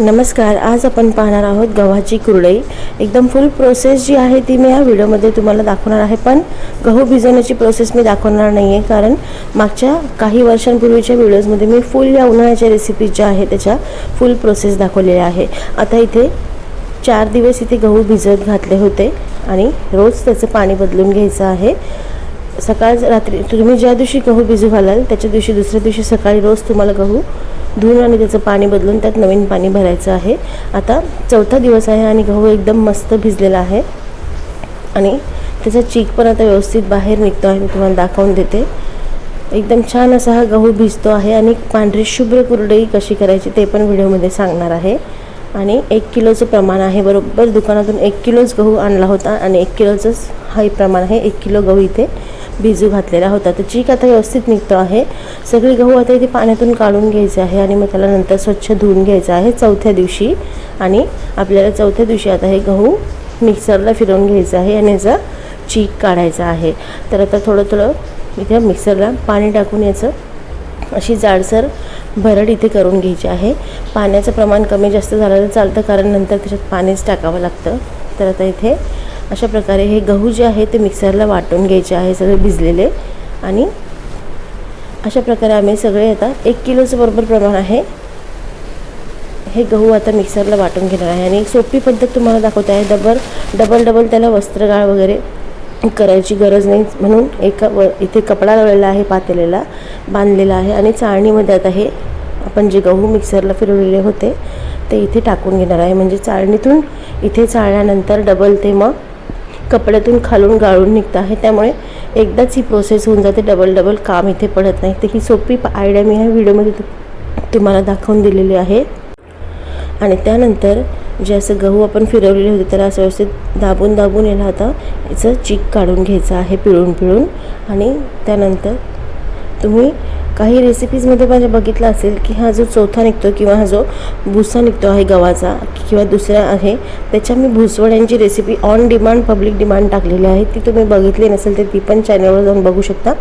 नमस्कार आज आपण पाहणार आहोत गव्हाची कुरडई. एकदम फुल प्रोसेस जी आहे ती मी या व्हिडिओमध्ये तुम्हाला दाखवणार आहे पण गहू भिजवण्याची प्रोसेस मी दाखवणार नाही आहे कारण मागच्या काही वर्षांपूर्वीच्या व्हिडिओजमध्ये मी फुल या उन्हाळ्याच्या रेसिपीज ज्या आहे त्याच्या फुल प्रोसेस दाखवलेल्या आहे. आता इथे चार दिवस इथे गहू भिजत घातले होते आणि रोज त्याचं पाणी बदलून घ्यायचं आहे. सकाळ रात्री तुम्ही ज्या दिवशी गहू भिजू घालाल त्याच्या दिवशी दुसऱ्या दिवशी सकाळी रोज तुम्हाला गहू धुवून आणि त्याचं पाणी बदलून त्यात नवीन पाणी भरायचं आहे. आता चौथा दिवस आहे आणि गहू एकदम मस्त भिजलेला आहे. आणि त्याचा चीक पण आता व्यवस्थित बाहेर निघतो आहे मी तुम्हाला दाखवून देते. एकदम छान असा हा गहू भिजतो आहे आणि पांढरी शुभ्र कुरडई कशी करायची ते पण व्हिडिओमध्ये सांगणार आहे. आणि एक किलोचं प्रमाण आहे बरोबर दुकानातून एक किलोच गहू आणला होता आणि एक किलोचंच हे प्रमाण आहे एक किलो गहू इथे. भिजू घातलेला होता. तर चीक आता व्यवस्थित निघतो आहे सगळे गहू आता इथे पाण्यातून काढून घ्यायचे आहे आणि मग त्याला नंतर स्वच्छ धुवून घ्यायचं आहे चौथ्या दिवशी. आणि आपल्याला चौथ्या दिवशी आता हे गहू मिक्सरला फिरवून घ्यायचं आहे आणि याचा चीक काढायचा आहे. तर आता थोडं थोडं इथे मिक्सरला पाणी टाकून याचं अशी जाडसर भरड इथे करून घ्यायची आहे. पाण्याचं प्रमाण कमी जास्त झालं तर चालतं कारण नंतर त्याच्यात पाणीच टाकावं लागतं. तर आता इथे अशा प्रकारे हे गहू जे आहे ते मिक्सरला वाटून घ्यायचे आहे सगळे भिजलेले. आणि अशा प्रकारे आम्ही सगळे आता एक किलोचं बरोबर प्रमाण आहे. हे गहू आता मिक्सरला वाटून घेणार आहे. आणि एक सोपी पद्धत तुम्हाला दाखवते आहे. डबल डबल डबल त्याला वस्त्रगाळ वगैरे करायची गरज नाही. म्हणून एका व इथे कपडा लावलेला आहे पातेलेला बांधलेला आहे. आणि चाळणीमध्ये आता हे आपण जे गहू मिक्सरला फिरवलेले होते ते इथे टाकून घेणार आहे. म्हणजे चाळणीतून इथे चाळल्यानंतर डबल ते मग कपड्यातून खालून गाळून निघतं आहे. त्यामुळे एकदाच ही प्रोसेस होऊन जाते. डबल डबल काम इथे पडत नाही. तर ही सोपी आयडिया मी ह्या व्हिडिओमध्ये तुम्हाला दाखवून दिलेली आहे. आणि त्यानंतर जे असं गहू आपण फिरवलेले होते त्याला असं व्यवस्थित दाबून दाबून याला आता याचं चीक काढून घ्यायचं आहे पिळून पिळून. आणि त्यानंतर तुम्ही काही रेसिपीजमध्ये माझ्या बघितलं असेल की हा जो चौथा निघतो किंवा हा जो भुसा निघतो आहे गव्हाचा किंवा दुसरा आहे त्याच्या मी भुसवड्यांची recipe on demand public demand टाकलेली आहे. ती तुम्ही बघितली नसेल तर ती पण चॅनलवर जाऊन बघू शकता.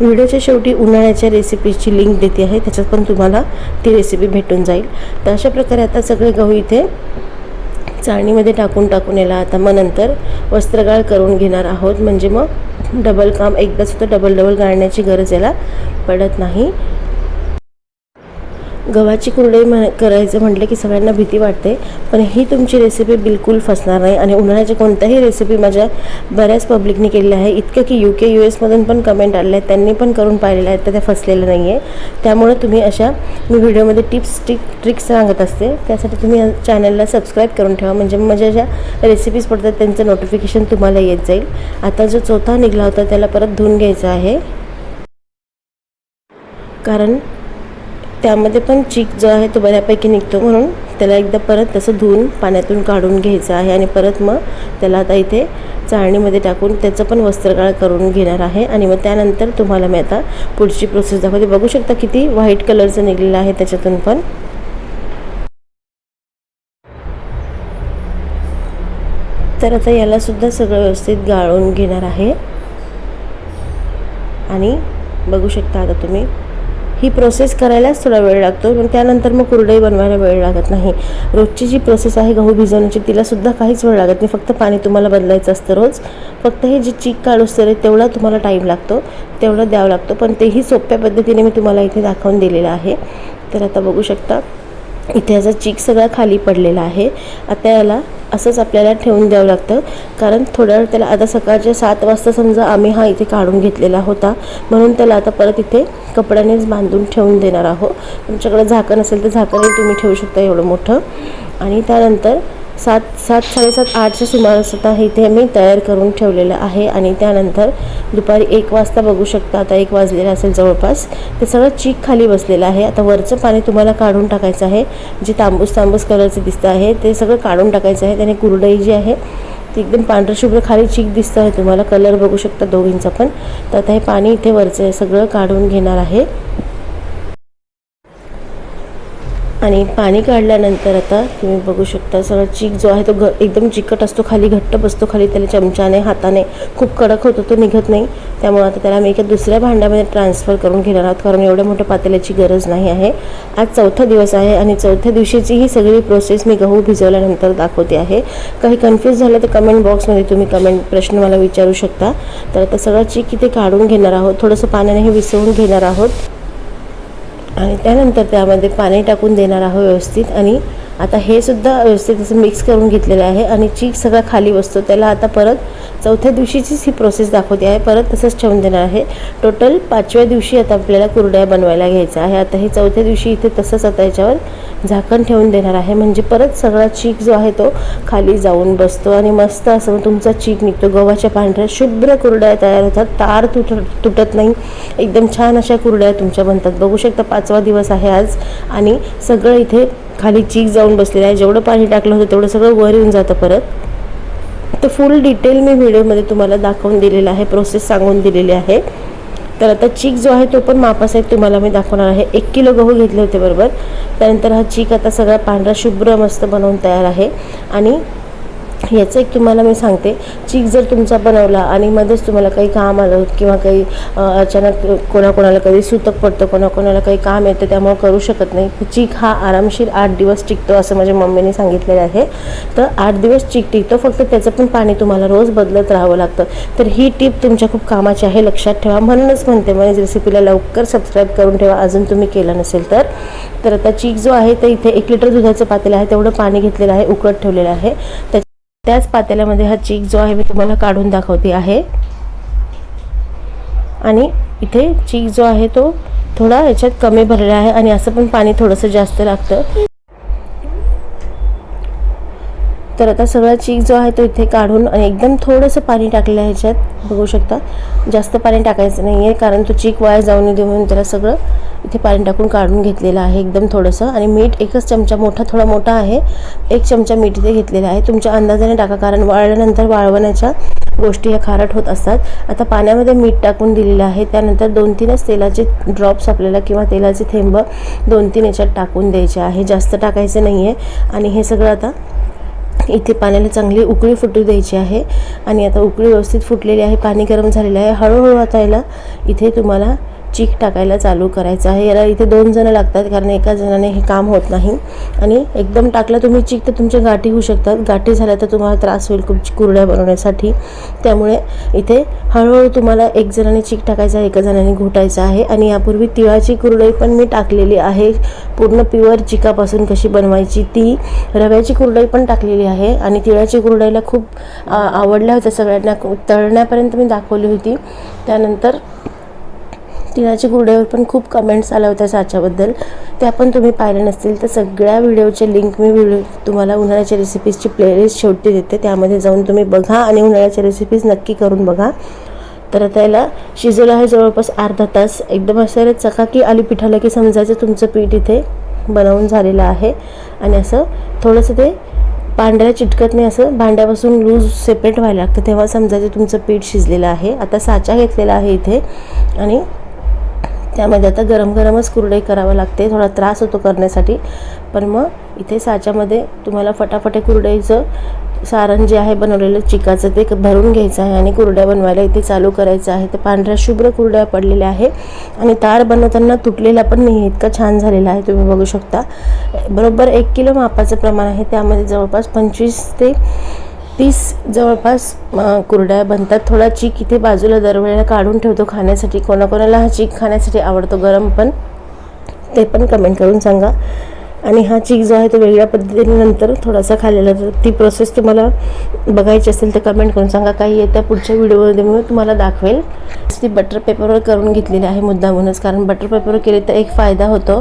व्हिडिओच्या शेवटी उन्हाळ्याच्या रेसिपीची लिंक देते आहे. त्याच्यात पण तुम्हाला ती रेसिपी भेटून जाईल. तर अशा प्रकारे आता सगळे गहू इथे चाळणीमध्ये टाकून टाकून याला आता मग नंतर वस्त्रगाळ करून घेणार आहोत. म्हणजे मग डबल काम एकदा सुद्धा डबल डबल गाळण्याची गरज याला पडत नाही. गव्हाची कुरडई म्हण करायचं म्हटलं की सगळ्यांना भीती वाटते पण ही तुमची रेसिपी बिलकुल फसणार नाही आणि उन्हाळ्याच्या कोणत्याही रेसिपी माझ्या बऱ्याच पब्लिकने केलेल्या आहे. इतकं की यू के यू एसमधून पण कमेंट आलेल्या आहेत. त्यांनी पण करून पाहिलेल्या आहेत तर त्या फसलेलं नाही आहे त्यामुळे तुम्ही अशा मी व्हिडिओमध्ये टिप्स टिक ट्रिक्स सांगत असते. त्यासाठी तुम्ही चॅनलला सबस्क्राईब करून ठेवा. म्हणजे माझ्या ज्या रेसिपीज पडतात त्यांचं नोटिफिकेशन तुम्हाला येत जाईल. आता जो चौथा निघाला होता त्याला परत धुवून घ्यायचा आहे. कारण त्यामध्ये पण चीक जो आहे तो बऱ्यापैकी निघतो म्हणून त्याला एकदा परत तसं धुवून पाण्यातून काढून घ्यायचं आहे आणि परत मग त्याला आता इथे चाळणीमध्ये टाकून त्याचं पण वस्त्रगाळ करून घेणार आहे. आणि मग त्यानंतर तुम्हाला मी आता पुढची प्रोसेस दाखवते. बघू शकता किती व्हाईट कलरचं निघलेलं आहे त्याच्यातून पण. तर आता यालासुद्धा सगळं व्यवस्थित गाळून घेणार आहे. आणि बघू शकता आता तुम्ही ही प्रोसेस करायलाच थोडा वेळ लागतो. पण त्यानंतर मग कुरडई बनवायला वेळ लागत नाही. रोजची जी प्रोसेस आहे गहू भिजवण्याची तिलासुद्धा काहीच वेळ लागत नाही. फक्त पाणी तुम्हाला बदलायचं असतं रोज. फक्त हे जे चीक काढूस तर तेवढा तुम्हाला टाईम लागतो. तेवढं द्यावं लागतो. पण तेही सोप्या पद्धतीने मी तुम्हाला इथे दाखवून दिलेलं आहे. तर आता बघू शकता इथे याचा चीक सगळा खाली पडलेला आहे. आता याला असंच आपल्याला ठेवून द्यावं लागतं. कारण थोड्या वेळ त्याला आता सकाळच्या सात वाजता समजा आम्ही हा इथे काढून घेतलेला होता. म्हणून त्याला आता परत इथे कपड्यानेच बांधून ठेवून देणार आहोत. तुमच्याकडे झाकण असेल तर झाकणही तुम्ही ठेवू शकता एवढं मोठं. आणि त्यानंतर सात सात साडेसात आठच्या सुमारास आता इथे मी तयार करून ठेवलेलं आहे आणि त्यानंतर दुपारी एक वाजता बघू शकता आता एक वाजलेलं असेल जवळपास. ते सगळं चीक खाली बसलेलं आहे. आता वरचं पाणी तुम्हाला काढून टाकायचं आहे. जे तांबूस तांबूस कलरचं दिसतं आहे ते सगळं काढून टाकायचं आहे. त्याने कुरडई जी आहे ती एकदम पांढरशुभ्र खाली चीक दिसतं आहे. तुम्हाला कलर बघू शकता दोघींचा पण. तर आता हे पाणी इथे वरचं आहे. सगळं काढून घेणार आहे. आणि पाणी काढल्यानंतर आता तुम्ही बघू शकता सगळा चीक जो आहे तो घ एकदम चिकट असतो खाली घट्ट बसतो खाली त्याला चमच्याने हाताने. खूप कडक होतो तो निघत नाही. त्यामुळे आता त्याला मी एका दुसऱ्या भांड्यामध्ये ट्रान्सफर करून घेणार आहोत कारण एवढ्या मोठ्या पातेल्याची गरज नाही आहे. आज चौथा दिवस आहे आणि चौथ्या दिवशीची ही सगळी प्रोसेस मी गहू भिजवल्यानंतर दाखवते आहे. काही कन्फ्यूज झालं तर कमेंट बॉक्समध्ये तुम्ही कमेंट प्रश्न मला विचारू शकता. तर आता सगळा चीक इथे काढून घेणार आहोत. थोडंसं पाण्याने हे विसळून घेणार आहोत. आणि त्यानंतर त्यामध्ये पाणी टाकून देणार आहोत व्यवस्थित आणि आता हे सुद्धा व्यवस्थित असं मिक्स करून घेतलेलं आहे आणि चीक सगळा खाली बसतो. त्याला आता परत चौथ्या दिवशीचीच ही प्रोसेस दाखवते आहे. परत तसंच ठेवून देणार आहे. टोटल पाचव्या दिवशी आता आपल्याला कुरड्या बनवायला घ्यायचं आहे. आता हे चौथ्या दिवशी इथे तसंच आता याच्यावर झाकण ठेवून देणार आहे. म्हणजे परत सगळा चीक जो आहे तो खाली जाऊन बसतो आणि मस्त असं तुमचा चीक निघतो. गव्हाच्या पांढऱ्या शुभ्र कुरड्या तयार होतात. तार तुट तुटत नाही. एकदम छान अशा कुरड्या तुमच्या बनतात. बघू शकता पाचवा दिवस आहे आज. आणि सगळं इथे खाली चीक जाऊन बसलेलं आहे. जेवढं पाणी टाकलं होतं तेवढं सगळं वर येऊन जातं परत. तर फुल डिटेल मी व्हिडिओमध्ये तुम्हाला दाखवून दिलेलं आहे प्रोसेस सांगून दिलेली आहे. तर आता चीक जो आहे तो पण मापासाहेब तुम्हाला मी दाखवणार आहे. एक किलो गहू घेतले होते बरोबर. त्यानंतर हा चीक आता सगळा पांढरा शुभ्र मस्त बनवून तयार आहे. आणि याचं एक तुम्हाला मी सांगते. चीक जर तुमचा बनवला आणि मध्येच तुम्हाला काही काम आलं किंवा काही अचानक कोणाकोणाला कधी सुतक पडतं कोणाकोणाला काही काम येतं त्यामुळे करू शकत नाही. चीक हा आरामशीर आठ दिवस टिकतो असं माझ्या मम्मीने सांगितलेलं आहे. तर आठ दिवस चीक टिकतो फक्त त्याचं पण पाणी तुम्हाला रोज बदलत राहावं लागतं. तर ही टीप तुमच्या खूप कामाची आहे लक्षात ठेवा. म्हणूनच म्हणते म्हणजे रेसिपीला लवकर सबस्क्राईब करून ठेवा. अजून तुम्ही केलं नसेल तर. तर आता चीक जो आहे तर इथे एक लिटर दुधाचं पातेलं आहे तेवढं पाणी घेतलेलं आहे उकळत ठेवलेलं आहे. त्या त्याच पातेल्यामध्ये हा चीक जो आहे मी तुम्हाला काढून दाखवते आहे. आणि इथे चीक जो आहे तो थोडा याच्यात कमी भरलेला आहे आणि असं पण पाणी थोडंसं जास्त लागतं. तर आता सगळा चीक जो आहे तो इथे काढून आणि एकदम थोडंसं पाणी टाकलेलं आहे ह्याच्यात बघू शकता जास्त पाणी टाकायचं नाही आहे कारण तो चीक वाया जाऊ नये म्हणून त्याला सगळं इथे पाणी टाकून काढून घेतलेलं आहे एकदम थोडंसं. आणि मीठ एकच चमचा मोठा थोडा मोठा आहे. एक चमचा मीठ इथे घेतलेलं आहे. तुमच्या अंदाजाने टाका कारण वाळल्यानंतर वाळवण्याच्या गोष्टी ह्या खारट होत असतात. आता पाण्यामध्ये मीठ टाकून दिलेलं आहे. त्यानंतर दोन तीनच तेलाचे ड्रॉप्स आपल्याला किंवा तेलाचे थेंब दोन तीन याच्यात टाकून द्यायचे आहे. जास्त टाकायचं नाही आहे आणि हे सगळं आता इथे पाण्याला चांगली उकळी फुटू द्यायची आहे. आणि आता उकळी व्यवस्थित फुटलेली आहे. पाणी गरम झालेलं आहे. हळूहळू आता याला इथे तुम्हाला चीक टाकायला चालू करायचं आहे. याला इथे दोन जणं लागतात कारण एका जणाने हे काम होत नाही. आणि एकदम टाकलं तुम्ही चीक तर तुमच्या गाठी होऊ शकतात. गाठी झाल्या तर तुम्हाला त्रास होईल खूप कुरड्या बनवण्यासाठी. त्यामुळे इथे हळूहळू तुम्हाला एक जणाने चीक टाकायचं आहे एका जणाने घोटायचं आहे. आणि यापूर्वी तिळाची कुरडई पण मी टाकलेली आहे. पूर्ण प्युअर चिकापासून कशी बनवायची ती रव्याची कुरडई पण टाकलेली आहे. आणि तिळाची कुरडईला खूप आवडल्या होत्या सगळ्यांना. तळण्यापर्यंत मी दाखवली होती. त्यानंतर तिळाच्या कुरडईवर पण खूप कमेंट्स आल्या होत्या साच्याबद्दल. त्या पण तुम्ही पाहिल्या नसतील. तर सगळ्या व्हिडिओचे लिंक मी व्हिडिओ तुम्हाला उन्हाळ्याच्या रेसिपीजची प्लेलिस्ट शेवटी देते. त्यामध्ये जाऊन तुम्ही बघा आणि उन्हाळ्याच्या रेसिपीज नक्की करून बघा. तर त्याला शिजवलं आहे जवळपास अर्धा तास. एकदम असं चकाकी आली पिठाला की समजायचं तुमचं पीठ इथे बनवून झालेलं आहे. आणि असं थोडंसं ते पांढऱ्या चिटकत नाही असं भांड्यापासून लूज सेपरेट व्हायला लागतं. तेव्हा समजायचं तुमचं पीठ शिजलेलं आहे. आता साचा घेतलेला आहे इथे. आणि त्यामध्ये आता गरम गरमच कुरडई करावं लागते. थोडा त्रास होतो करण्यासाठी. पण मग इथे साच्यामध्ये तुम्हाला फटाफटे कुरडईचं सारण जे आहे बनवलेलं चिकाचं ते क- भरून घ्यायचं आहे आणि कुरड्या बनवायला इथे चालू करायचं आहे. तर पांढऱ्या शुभ्र कुरड्या पडलेल्या आहे आणि तार बनवताना तुटलेला पण नाही इतका छान झालेला आहे. तुम्ही बघू शकता. बरोबर एक किलो मापाचं प्रमाण आहे. त्यामध्ये जवळपास पंचवीस ते तीस जवळपास कुरड्या बनतात. थोडा चीक इथे बाजूला दरवेळेला काढून ठेवतो खाण्यासाठी. कोणाकोणाला हा चीक खाण्यासाठी आवडतो गरम पण ते पण कमेंट करून सांगा. आणि हा चीक जो आहे तो वेगळ्या पद्धतीने नंतर थोडासा खाल्लेला तर ती प्रोसेस तुम्हाला बघायची असेल तर कमेंट करून सांगा. काही येत्या पुढच्या व्हिडिओमध्ये मी तुम्हाला दाखवेल. ती बटर पेपरवर करून घेतलेली आहे मुद्दामूनच. कारण बटर पेपरवर केली तर एक फायदा होतो.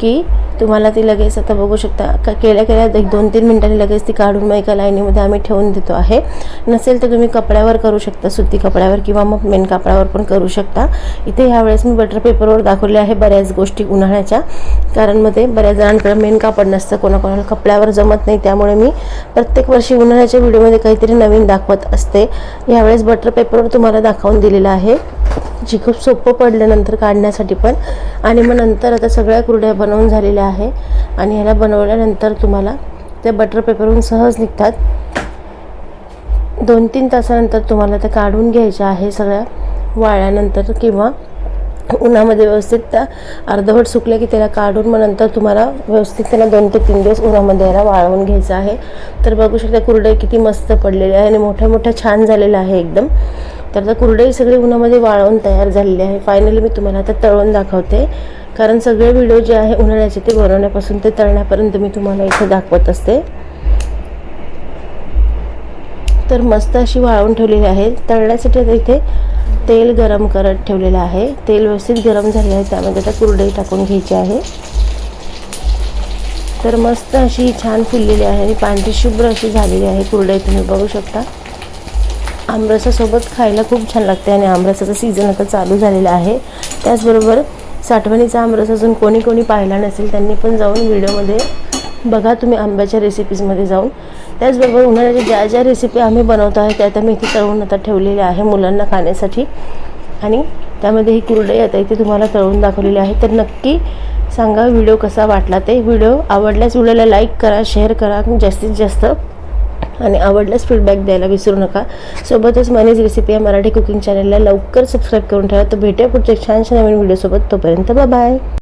की तुम्हाला ती लगेच आता बघू शकता. का केल्या केल्या एक दोन तीन मिनिटांनी लगेच ती काढून मग एका लाईनीमध्ये आम्ही ठेवून देतो आहे. नसेल तर तुम्ही कपड्यावर करू शकता सुती कपड्यावर किंवा मग मेन कापडावर पण करू शकता. इथे ह्यावेळेस मी बटर पेपरवर दाखवले आहे बऱ्याच गोष्टी उन्हाळ्याच्या. कारण मध्ये बऱ्याच जणांकडे मेन कापड नसतं कोणाकोणाला कपड्यावर जमत नाही. त्यामुळे मी प्रत्येक वर्षी उन्हाळ्याच्या व्हिडिओमध्ये काहीतरी नवीन दाखवत असते. यावेळेस बटर पेपरवर तुम्हाला दाखवून दिलेलं आहे. जी खूप सोपं पडल्यानंतर काढण्यासाठी पण. आणि मग नंतर आता सगळ्या कुरड्या बनवून झालेल्या आहे. आणि ह्याला बनवल्यानंतर तुम्हाला त्या बटर पेपरहून सहज निघतात. दोन तीन तासानंतर तुम्हाला त्या काढून घ्यायच्या आहे सगळ्या वाळल्यानंतर किंवा उन्हामध्ये व्यवस्थित त्या अर्धवट सुकल्या की त्याला काढून मग नंतर तुम्हाला व्यवस्थित त्याला दोन ते तीन दिवस उन्हामध्ये याला वाळवून घ्यायचं आहे. तर बघू शकता कुरडे किती मस्त पडलेले आहे आणि मोठ्या मोठ्या छान झालेलं आहे एकदम. तर आता कुरडई सगळी उन्हामध्ये वाळवून तयार झालेली आहे. फायनली मी तुम्हाला आता तळून दाखवते. कारण सगळे व्हिडिओ जे आहे उन्हाळ्याचे ते बनवण्यापासून ते तळण्यापर्यंत मी तुम्हाला इथे दाखवत असते. तर मस्त अशी वाळवून ठेवलेली आहे. तळण्यासाठी आता इथे तेल गरम करत ठेवलेलं आहे. तेल व्यवस्थित गरम झाले आहे त्यामध्ये आता कुरडई टाकून घ्यायची आहे. तर मस्त अशी छान फुललेली आहे आणि पांढरी शुभ्र अशी झालेली आहे कुरडई तुम्ही बघू शकता. आमरसासोबत खायला खूप छान लागते आणि आमरसाचा सीझन आता चालू झालेलं आहे. त्याचबरोबर साठवणीचा आमरस अजून कोणी कोणी पाहिला नसेल त्यांनी पण जाऊन व्हिडिओमध्ये बघा तुम्ही आंब्याच्या रेसिपीजमध्ये जाऊन. त्याचबरोबर उन्हाळ्याच्या ज्या ज्या रेसिपी आम्ही बनवतो आहे त्या त्या मी इथे तळून आता ठेवलेल्या आहे मुलांना खाण्यासाठी. आणि त्यामध्ये ही कुरडई आता इथे तुम्हाला तळून दाखवलेली आहे. तर नक्की सांगा व्हिडिओ कसा वाटला ते. व्हिडिओ आवडल्यास व्हिडिओला लाईक करा शेअर करा. जास्तीत जास्त आणि आवडल्यास फीडबॅक द्यायला विसरू नका. सोबतच मनीज रेसिपी या मराठी कुकिंग चॅनलला लवकर सबस्क्राईब करून ठेवा. तर भेटूया पुढच्या छानशा नवीन व्हिडिओसोबत तोपर्यंत बाय